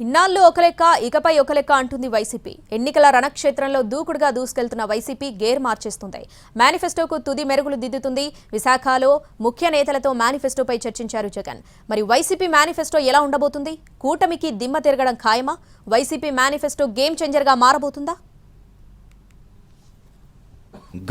ఇన్నాళ్ళు ఒక లెక్క ఇకపై ఒక లెక్క అంటుంది వైసీపీ. ఎన్నికల రణక్షేత్రంలో దూకుడుగా దూసుకెళ్తున్న వైసీపీ గేర్ మార్చేస్తుంది. మేనిఫెస్టోకు తుది మెరుగులు దిద్దుతుంది. విశాఖలో ముఖ్య నేతలతో మేనిఫెస్టోపై చర్చించారు జగన్. మరి వైసీపీ మేనిఫెస్టో ఎలా ఉండబోతుంది? కూటమికి దిమ్మ తిరగడం ఖాయమా? వైసీపీ మేనిఫెస్టో గేమ్ చేంజర్గా మారబోతుందా?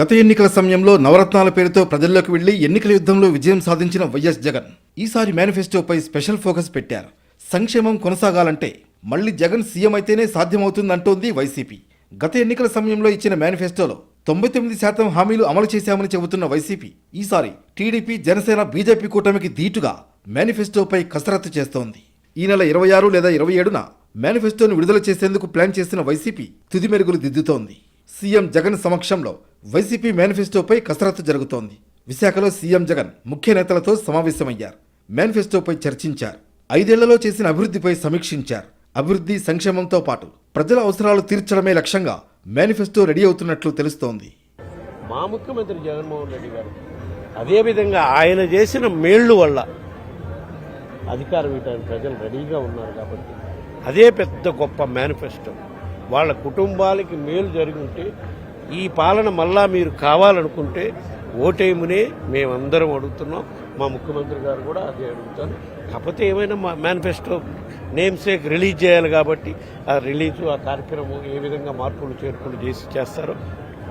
గత ఎన్నికల సమయంలో నవరత్నాల పేరుతో ప్రజల్లోకి వెళ్ళి ఎన్నికల యుద్ధంలో విజయం సాధించిన వైఎస్ జగన్ ఈసారి మేనిఫెస్టోపై స్పెషల్ ఫోకస్ పెట్టారు. సంక్షేమం కొనసాగాలంటే మళ్ళీ జగన్ సీఎం అయితేనే సాధ్యమవుతుందంటోంది వైసీపీ. గత ఎన్నికల సమయంలో ఇచ్చిన మేనిఫెస్టోలో తొంభై తొమ్మిది శాతం హామీలు అమలు చేశామని చెబుతున్న వైసీపీ ఈసారి టీడీపీ జనసేన బీజేపీ కూటమికి ధీటుగా మేనిఫెస్టోపై కసరత్తు చేస్తోంది. ఈ నెల ఇరవై ఆరు లేదా ఇరవై ఏడున మేనిఫెస్టోను విడుదల చేసేందుకు ప్లాన్ చేసిన వైసీపీ తుది మెరుగులు దిద్దుతోంది. సీఎం జగన్ సమక్షంలో వైసీపీ మేనిఫెస్టోపై కసరత్తు జరుగుతోంది. విశాఖలో సీఎం జగన్ ముఖ్య నేతలతో సమావేశమయ్యారు. మేనిఫెస్టోపై చర్చించారు. ఐదేళ్ళలో చేసిన అభివృద్ధిపై సమీక్షించారు. అభివృద్ధి సంక్షేమంతో పాటు ప్రజల అవసరాలు తీర్చడమే లక్ష్యంగా మేనిఫెస్టో రెడీ అవుతున్నట్లు తెలుస్తోంది. మా ముఖ్యమంత్రి జగన్మోహన్ రెడ్డి గారు అదేవిధంగా ఆయన చేసిన మేళ్ళు వల్ల అధికారం ఇవ్వడానికి ప్రజలు రెడీగా ఉన్నారు కాబట్టి అదే పెద్ద గొప్ప మేనిఫెస్టో. వాళ్ళ కుటుంబాలకి మేలు జరిగి ఉంటే ఈ పాలన మళ్ళా మీరు కావాలనుకుంటే ఓటేమునే మేమందరం అడుగుతున్నాం. మా ముఖ్యమంత్రి గారు కూడా అదే అడుగుతాను కాకపోతే ఏమైనా మా మేనిఫెస్టో నేమ్ సేక్ రిలీజ్ చేయాలి కాబట్టి ఆ రిలీజు ఆ కార్యక్రమం ఏ విధంగా మార్పులు చేర్పులు చేసి చేస్తారో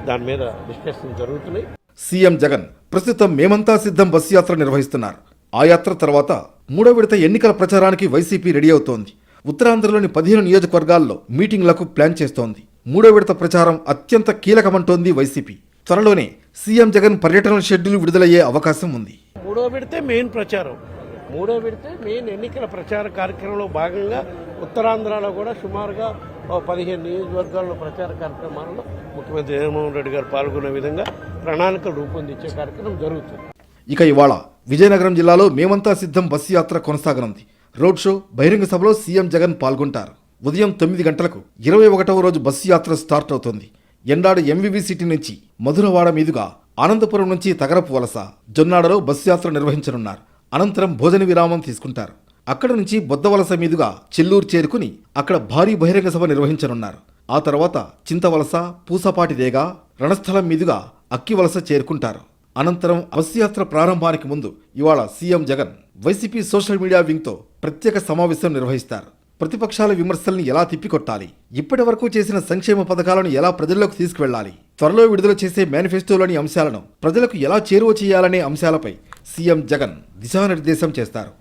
దాని మీద డిస్కషన్ జరుగుతున్నాయి. సీఎం జగన్ ప్రస్తుతం మేమంతా సిద్ధం బస్సు యాత్ర నిర్వహిస్తున్నారు. ఆ యాత్ర తర్వాత మూడో విడత ఎన్నికల ప్రచారానికి వైసీపీ రెడీ అవుతోంది. ఉత్తరాంధ్రలోని పదిహేను నియోజకవర్గాల్లో మీటింగ్లకు ప్లాన్ చేస్తోంది. మూడో విడత ప్రచారం అత్యంత కీలకమంటోంది వైసీపీ. త్వరలోనే సీఎం జగన్ పర్యటన షెడ్యూల్ విడుదలయ్యే అవకాశం ఉంది. మూడో విడితే మెయిన్ ప్రచారం. మూడో విడితే మెయిన్ ఎన్నికల ప్రచార కార్యక్రమంలో భాగంగా ఉత్తరాంధ్రలో కూడా సుమారుగా పదిహేను నియోజకవర్గాల్లో ప్రచార కార్యక్రమాల్లో ముఖ్యమంత్రి జగన్మోహన్ రెడ్డి గారు పాల్గొనే విధంగా ప్రణాళికలు రూపొందించే కార్యక్రమం జరుగుతుంది. ఇక ఇవాళ విజయనగరం జిల్లాలో మేమంతా సిద్ధం బస్సు యాత్ర కొనసాగనుంది. రోడ్ షో బహిరంగ సభలో సీఎం జగన్ పాల్గొంటారు. ఉదయం తొమ్మిది గంటలకు ఇరవై ఒకటవ రోజు బస్సు యాత్ర స్టార్ట్ అవుతోంది. ఎండాడు ఎంవివి సిటీ నుంచి మధురవాడ మీదుగా ఆనందపురం నుంచి తగరపు వలస జొన్నాడలో బస్సు యాత్ర నిర్వహించనున్నారు. అనంతరం భోజన విరామం తీసుకుంటారు. అక్కడ నుంచి బొద్దవలస మీదుగా చెల్లూరు చేరుకుని అక్కడ భారీ బహిరంగ సభ నిర్వహించనున్నారు. ఆ తర్వాత చింతవలస పూసపాటి దేగ రణస్థలం మీదుగా అక్కివలస చేరుకుంటారు. అనంతరం బస్సుయాత్ర ప్రారంభానికి ముందు ఇవాళ CM Jagan YCP social media వింగ్తో ప్రత్యేక సమావేశం నిర్వహిస్తారు. ప్రతిపక్షాల విమర్శల్ని ఎలా తిప్పికొట్టాలి? ఇప్పటి వరకు చేసిన సంక్షేమ పథకాలను ఎలా ప్రజల్లోకి తీసుకువెళ్ళాలి త్వరలో విడుదల చేసే మేనిఫెస్టోలోని అంశాలను ప్రజలకు ఎలా చేరువ చేయాలనే అంశాలపై సీఎం జగన్ దిశానిర్దేశం చేస్తారు.